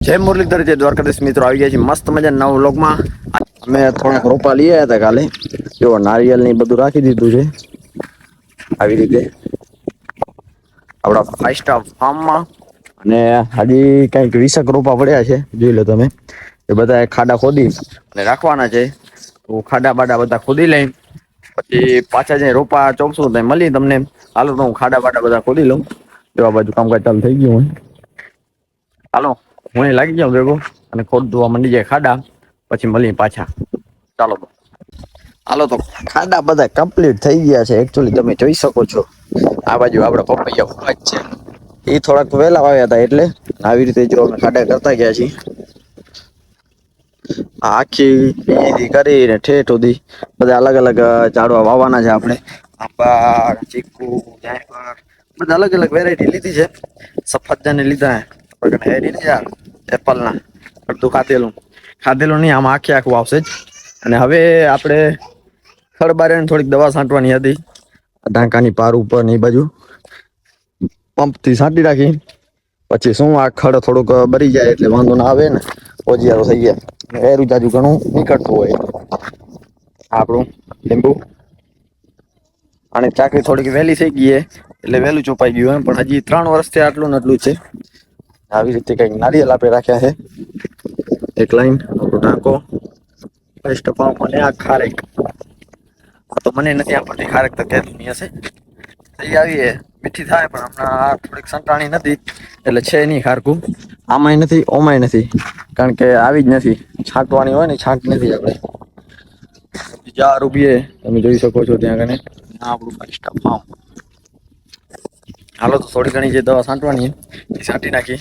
જય મુરલીધર, જય દ્વારકાધીશ. મિત્રો, આવી ગયા છે મસ્ત મજા નવ વ્લોગમાં. અમે થોડાક રોપા લઈ આવ્યા હતા કાલે. જો નારિયેલ ને બધું રાખી દીધું છે. આવી રીતે. આપણા ફાઈવ સ્ટાર ફાર્મમાં અને હજી કંઈક વીસક રોપા પડ્યા છે. જોઈ લો તમે. એ બધા ખાડા ખોદી અને રાખવાના છે. તો ખાડા બાડા બધા ખોદી લઈ. પછી પાછા જઈને રોપા ચોપશું તો મળી તમને. હાલો તો હું ખાડા બાડા બધા ખોદી લઉં. એવા બાજુ કામકાજ ચાલુ થઈ ગયું હોય. હાલો. હું એ લાગી જાઉં, ભેગો, અને ખોટ ધોવા મંડી જાય ખાડા, પછી મળીએ પાછા. ચાલો હાલો તો, ખાડા બધા કમ્પ્લીટ થઈ ગયા છે. એકચ્યુઅલી તમે જોઈ શકો છો. આ બાજુ આપણે પપૈયા ઊભા છે. એ થોડાક વહેલા વાવ્યા હતા એટલે આવી રીતે જો અમે ખાડા કરતા ગયા છીએ. આખી ઈદી કરીને ઠેઠ સુધી બધા અલગ અલગ ઝાડવા વાવવાના છે આપણે. આંબા ચીકુ, જાયફળ, બધા અલગ અલગ વેરાયટી લીધી છે. સફરજન લીધા હે હેરી ને યાર એપલ ના. અડધું ખાધેલું. ખાધેલું નહીં, આમાં આખે આખું આવશે જ. અને હવે આપણે ખડબારે થોડીક દવા છાંટવાની હતી. ઢાંકાની પાર ઉપર ને બાજુ. પંપથી છાંટી રાખી પછી શું, આ ખડ થોડુંક બરી જાય એટલે વાંધો ના આવે ને. ઓજિયારો થઈ જાય. એરું જાજુ ઘણું નીકળતું હોય. આપણું લીંબુ. અને ચાકરી થોડીક વહેલી થઈ ગઈ એટલે વહેલું ચોપાઈ ગયું એમ. પણ હજી ત્રણ વર્ષથી આટલું ને આટલું છે. આવી રીતે કંઈક નારિયેલ આપણે રાખ્યા છે. એક લાઈન આપણો ટાંકો ફર્સ્ટ પાઉં મને આ ખારેક. આ તો મને નથી આપણને ખારેક તો કેટલી હશે. થઈ આવીએ. મીઠી થાય, પણ હમણાં આ થોડીક સંતાણી નથી, એટલે છે નહીં ખારકું. આમાંય નથી, ઓમાંય નથી. કારણ કે આવી જ નથી. છાંટવાની હોય ને, છાંટ નથી આપણે. બીજા રૂબીએ તમે જોઈ શકો છો ત્યાં કને આપણું ફર્સ્ટ ફાર્મ હાલો તો થોડી ઘણી જે દવા છાંટવાની એ છાંટી નાખી,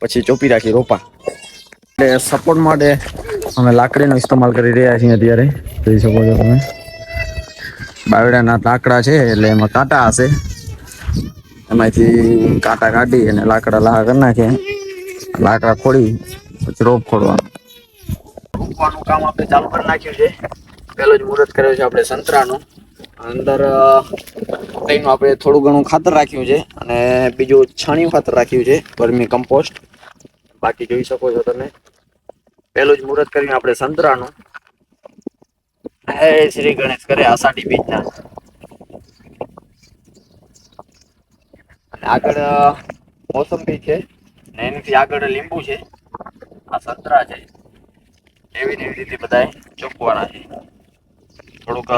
પછી ચોપી રાખી રોપા. એટલે સપોર્ટ માટે અમે લાકડીનો ઇસ્તેમાલ કરી રહ્યા છીએ અત્યારે, જોઈ શકો છો તમે. બાવડાના લાકડા છે, એટલે એમાં કાંટા હશે. એમાંથી કાંટા કાઢી અને લાકડા લાહ કરી નાખીએ લાકડા ખોડી, પછી રોપ ખોડવાનું. રોપવાનું કામ આપણે ચાલુ કરી નાખ્યું છે. પહેલો જ મુહૂર્ત કર્યો છે આપણે સંતરાનું. અંદર અ, આપણે થોડું ઘણું ખાતર રાખ્યું છે અને બીજું છાણિયું ખાતર રાખ્યું છે વર્મી કમ્પોસ્ટ. બાકી જોઈ શકો છો તમે. પહેલું જ મુહૂર્ત કરીને આપણે સંતરાનું. હે શ્રી ગણેશ કરે આષાઢી બીજના. અને આગળ મોસંબી છે ને એનાથી આગળ લીંબુ છે. આ સંતરા છે. એવી ને એવી રીતે બધાય ચોપવાના છે. થોડુંક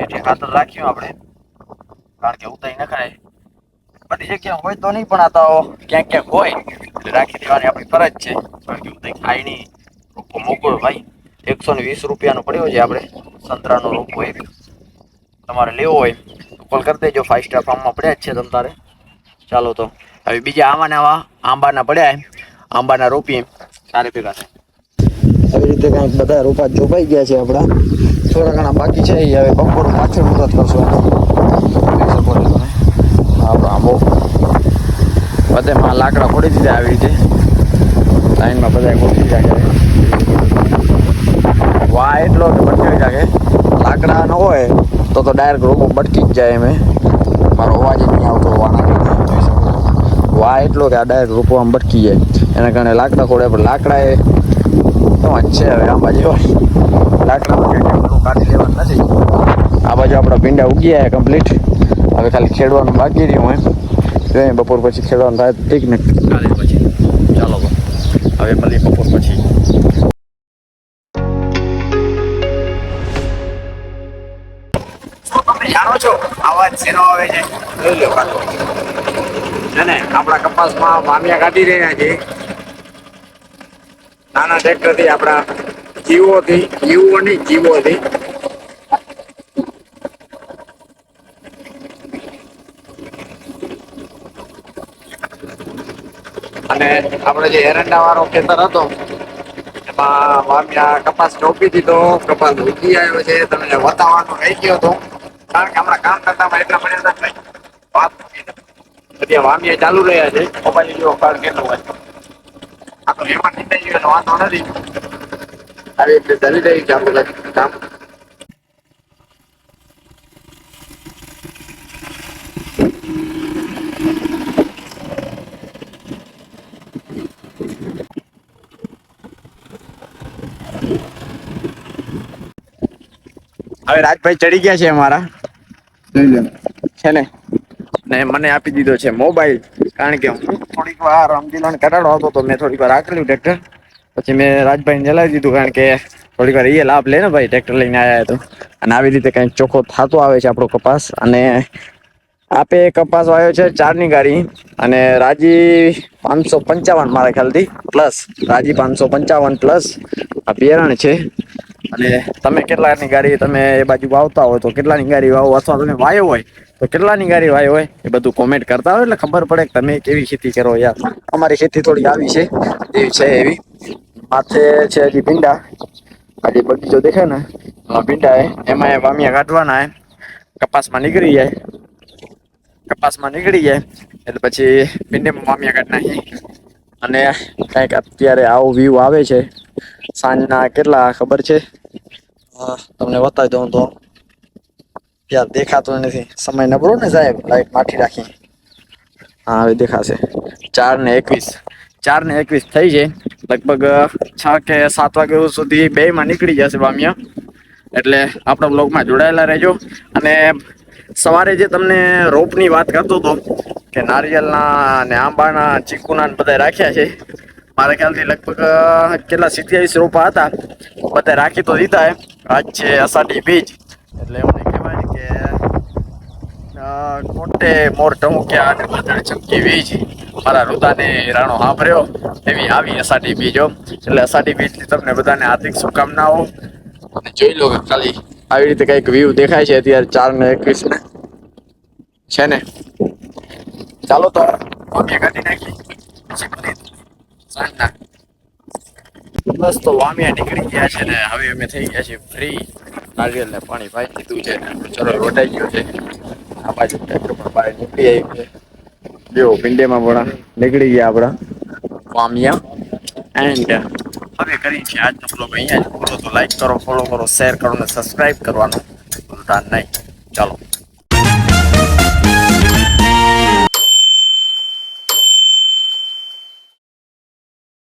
હેઠે ખાતર રાખ્યું આપણે, કારણ કે ઉતાઈ નખાય. બધી જગ્યા હોય તો નહીં, પણ આ તો ક્યાંક ક્યાંક હોય. એટલે રાખી દેવાની આપણી ફરજ છે. કારણ કે ઉતાઈ ખાય નહીં. રોપો મોકળો ભાઈ. એકસો ને વીસ રૂપિયાનો પડ્યો છે આપણે. સંતરાનો રોપો એક. તમારે લેવો હોય, તો કોલ કરી દેજો. ફાઇવ સ્ટાર ફાર્મમાં પડ્યા જ છે તમ તારે. ચાલો તો. હવે બીજા આવા આવા આંબાના પડ્યા એમ. આંબાના રોપીએ સારી ભેગા થાય. આવી રીતે કંઈક બધા રોપા ચોપાઈ ગયા છે આપણા. થોડા ઘણા બાકી છે. એ હવે બપોર પાછળ મુહૂર્ત કરશું તમે આપણો આંબો. બધે માં લાકડા ફોડી દીધા આવી રીતે. લાઈનમાં બધા ગોઠવી દીધા કરે વાહ એટલો કે બટકી જાગે લાકડા ન હોય તો તો ડાયરેક્ટ રોપો બટકી જ જાય એમ મારો અવાજ નહીં આવતો વાના વા એટલો કે આ ડાયરેક્ટ રોપો આમ બટકી જાય. એના કારણે લાકડા ખોડે પણ લાકડા એ વાત છે હવે આંબા જેવા લાકડામાં કંઈ કાઢી લેવાનું નથી. આ બાજુ આપણા ભીંડા ઉગી ગયા કમ્પ્લીટ હવે ખાલી ખેડવાનું બાકી રહ્યું હોય. જોઈએ બપોર પછી ખેડવાનું થાય ઠીક ને. કાલે પછી. ચાલો હવે મળીએ બપોર પછી. જાણો છો શેનો આવે છે? જોઈ લો કાઢો ને આપણા કપાસમાં વામિયા કાઢી રહ્યા છે. નાના ટ્રેક્ટરથી આપણા જીવો થી જીવો નહીં જીવો થી અને આપણે જે એરંડા વાળો ખેતર હતો, એમાં વામ્યા કપાસ રોપી દીધો કપાસ ઉગી આવ્યો છે. તમને બતાવવાનું રહી ગયો હતો કારણ કે હમણાં કામ કરતામાં એટલા પડ્યા હતા વાત. બધી વામિયા ચાલુ રહ્યા છે. મોબાઈલ જેવો કાળ કેટલો હોય. આ તો એમાં એટલે વાંધો નથી આવી એટલે ચાલી રહી કામ કામ હવે રાજભાઈ ચડી ગયા છે અમારા. છે ને? ને મને આપી દીધો છે મોબાઈલ. કારણ કે હું થોડીક વાર આમ દિલણ કરાડો હતો તો મેં થોડીક વાર આકલ્યું ટ્રેક્ટર પછી મેં રાજભાઈને જલાવી દીધું કારણ કે થોડીક વાર એ લાભ લે ને ભાઈ, ટ્રેક્ટર લઈને આવ્યા તો. અને આવી રીતે કંઈક ચોખ્ખો થતો આવે છે આપણો કપાસ. અને આપે કપાસ વાયો છે ચારની ગાડી અને રાજી પાંચસો પંચાવન મારા ખ્યાલથી, પ્લસ રાજી પાંચસો પંચાવન પ્લસ આ પિયરણ છે. અને તમે કેટલાની ગાડી તમે એ બાજુ વાવતા હોય તો કેટલાની ગાડી વાવો? અથવા તમે વાયો હોય તો કેટલાની ગાડી વાયો હોય? એ બધું કોમેન્ટ કરતા હોય એટલે ખબર પડે કે તમે કેવી ખેતી કરો યાર. અમારી ખેતી થોડી આવી છે, એવી છે એવી. માથે છે હજી ભીંડા. આ જે બગીચો દેખાય ને ભીંડા એમાં વામિયા કાઢવાના કપાસમાં નીકળી જાય. કપાસમાં નીકળી જાય. એટલે પછી ભીંડીમાં વામિયા કાઢ નાખી. અને કંઈક અત્યારે આવો વ્યૂ આવે છે. સાંજના કેટલા ખબર છે? તમને બતાવી દઉં તો. યાર, દેખાતો નથી. સમય નબળો ને સાહેબ? લાઈટ માઠી રાખી હા, હવે દેખાશે. ચાર ને એકવીસ. ચાર ને એકવીસ થઈ છે. લગભગ છ કે સાત વાગે સુધી બે માં નીકળી જશે બામિયા. એટલે આપણા બ્લોગમાં જોડાયેલા રહેજો. અને સવારે જે તમને રોપની વાત કરતો હતો કે નારિયેળના ને આંબાના ચીકુના બધા રાખ્યા છે. મારા ખ્યાલથી લગભગ કેટલા સિત્યાવીસ રોપા હતા. બધા રાખી તો દીધા એ આજ છે અષાઢી બીજ. એટલે એમને કહેવાય કે કોટે મોર ટમુક્યા અને ચમકી વીજ. મારા રુદાને રાણો સાંભળ્યો એવી આવી અષાઢી બીજો એટલે અષાઢી બીજની તમને બધાને હાર્દિક શુભકામનાઓ. અને જોઈ લો ખાલી આવી રીતે કંઈક વ્યૂ દેખાય છે અત્યારે ચાર ને એકવીસ ને. છે ને? ચાલો તો અમે કાઢી નાખી બસ તો વામિયા નીકળી ગયા છે ને હવે અમે થઈ ગયા છીએ ફ્રી નારિયેલ ને પાણી ભાઈ દીધું છે ચલો રોટાઈ ગયો છે. આ બાજુ ટ્રેક્ટર પણ બહાર નીકળી આવ્યું છે. જો, પિંડેમાં પણ નીકળી ગયા આપણા. પામ્યા એન્ડ હવે કરી છે આજનો બ્લોગ અહીંયા જ પૂરો. તો લાઈક કરો ફોલો કરો શેર કરો ને સબસ્ક્રાઈબ કરવાનું ભૂલતા નહીં. ચાલો.